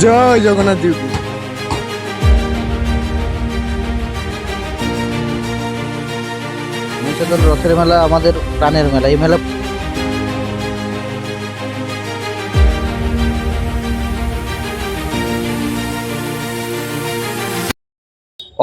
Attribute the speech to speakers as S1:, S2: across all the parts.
S1: জয় জগন্নাথ দেবী।
S2: রথের মেলা আমাদের প্রাণের মেলা, এই মেলা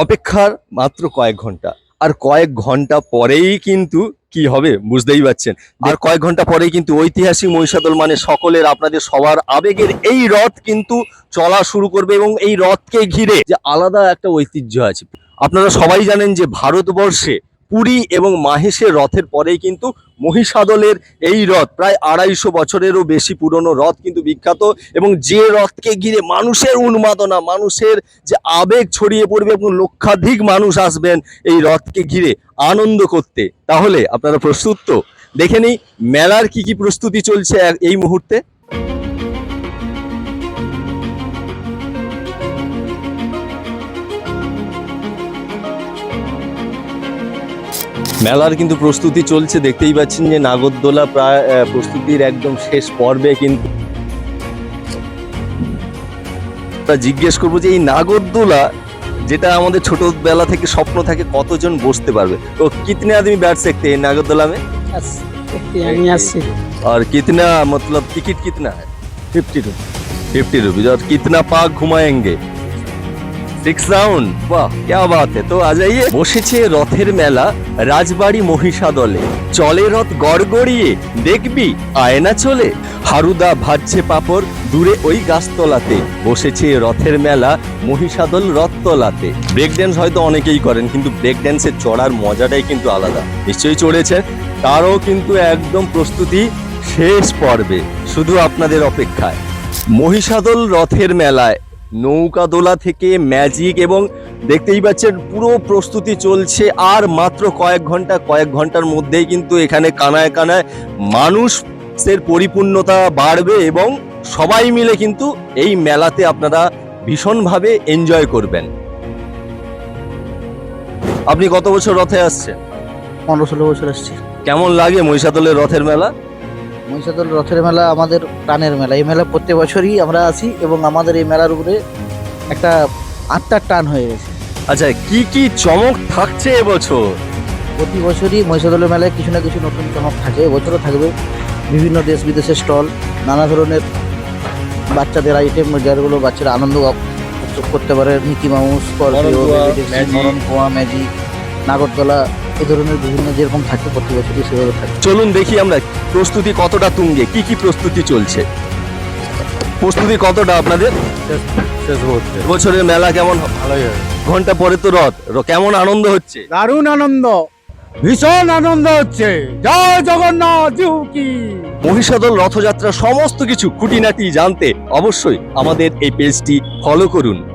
S3: অপেক্ষার মাত্র কয়েক ঘণ্টা। আর কয়েক ঘণ্টা পরেই কিন্তু কি হবে বুঝতেই পারছেন। আর কয়েক ঘণ্টা পরেই কিন্তু ঐতিহাসিক মহিষাদল মানে সকলের আপনাদের সবার আবেগের এই রথ কিন্তু চলা শুরু করবে এবং এই রথকে ঘিরে যে আলাদা একটা ঐতিহ্য আছে। আপনারা সবাই জানেন যে ভারতবর্ষে পুরী এবং মাহেশের রথের পরেই কিন্তু মহিষাদলের এই রথ, প্রায় আড়াইশো বছরেরও বেশি পুরনো রথ কিন্তু বিখ্যাত এবং যে রথকে ঘিরে মানুষের উন্মাদনা, মানুষের যে আবেগ ছড়িয়ে পড়বে এবং লক্ষাধিক মানুষ আসবেন এই রথকে ঘিরে আনন্দ করতে। তাহলে আপনারা প্রস্তুত তো? দেখে নিই, মেলার কি কি প্রস্তুতি চলছে এই মুহূর্তে? মেলার কিন্তু প্রস্তুতি চলছে দেখতেই পাচ্ছেন যে নাগরদোলা প্রায় আহ, প্রস্তুতির একদম শেষ পর্বে কিন্তু তা জিজ্ঞেস করবো যে এই নাগরদোলা যেটা আমাদের ছোটবেলা থেকে স্বপ্ন থাকে কতজন বসতে পারবে তো কিতনে আদমি बैठ सकते हैं नागरदोला में
S1: আমি আসছি
S3: और कितना मतलब टिकट कितना है
S1: ফিফটি টু
S3: फिफ्टी रुपीज और कितना पाक घुमाएंगे সিক্স রাউন্ড বাহ ক্যা বাত তো আ যাইয়ে বসেছে রথের মেলা, রাজবাড়ি মহিষাদলে। চলে রথ গড়গড়িয়ে, দেখবি, আয়না চলে। হারুদা ভাজছে পাপড় দূরে ওই গাছতলাতে। বসেছে রথের মেলা, মহিষাদল রথতলাতে। ব্রেক ড্যান্স হয়তো অনেকেই করেন, কিন্তু ব্রেক ড্যান্সে চড়ার মজাটাই কিন্তু আলাদা। নিশ্চয়ই চড়েছে। তারও কিন্তু একদম প্রস্তুতি শেষ পর্বে, শুধু আপনাদের অপেক্ষায়। মহিষাদল রথের মেলায় নৌকা দোলা থেকে ম্যাজিক এবং দেখতেই পাচ্ছেন পুরো প্রস্তুতি চলছে আর মাত্র কয়েক ঘণ্টা কয়েক ঘণ্টার মধ্যেই কিন্তু এখানে কানায় কানায় মানুষের পরিপূর্ণতা বাড়বে এবং সবাই মিলে কিন্তু এই মেলাতে আপনারা ভীষণভাবে এনজয় করবেন। আপনি কত বছর রথে আসছেন?
S2: পনেরো ষোলো বছর আসছি।
S3: কেমন লাগে মহিষাদলের রথের মেলা?
S2: মহিষাদল রথের মেলা আমাদের প্রাণের মেলা। এই মেলা প্রত্যেক বছরই আমরা আসি এবং আমাদের এই মেলার উপরে একটা আত্মার টান হয়ে গেছে।
S3: আচ্ছা কি কি চমক থাকছে এবছর?
S2: প্রতি বছরই মহিষাদলের মেলায় কিছু না কিছু নতুন চমক থাকে। এবছরও থাকবে বিভিন্ন দেশ বিদেশের স্টল নানা ধরনের বাচ্চাদের আইটেম যেগুলো বাচ্চারা আনন্দ করতে পারে। Mickey
S3: Mouse
S2: Scorpio baby
S3: magic.
S2: মরণকুয়া এই ধরনের বিভিন্ন যেরকম থাকে প্রতি বছরই সেভাবে থাকে।
S3: চলুন দেখি আমরা প্রস্তুতি কতটা তুঙ্গে কি কি প্রস্তুতি চলছে? প্রস্তুতি কতটা আপনাদের?
S1: শেষ
S3: বছরের মেলা কেমন?
S1: ভালোই হবে
S3: ঘণ্টা পরে তো রথ র- কেমন আনন্দ হচ্ছে?
S1: দারুণ আনন্দ ভীষণ আনন্দ হচ্ছে। জয় জগন্নাথ জিউ কি।
S3: মহিষাদল রথযাত্রা সমস্ত কিছু খুঁটিনাটি জানতে অবশ্যই আমাদের এই পেজটি ফলো করুন।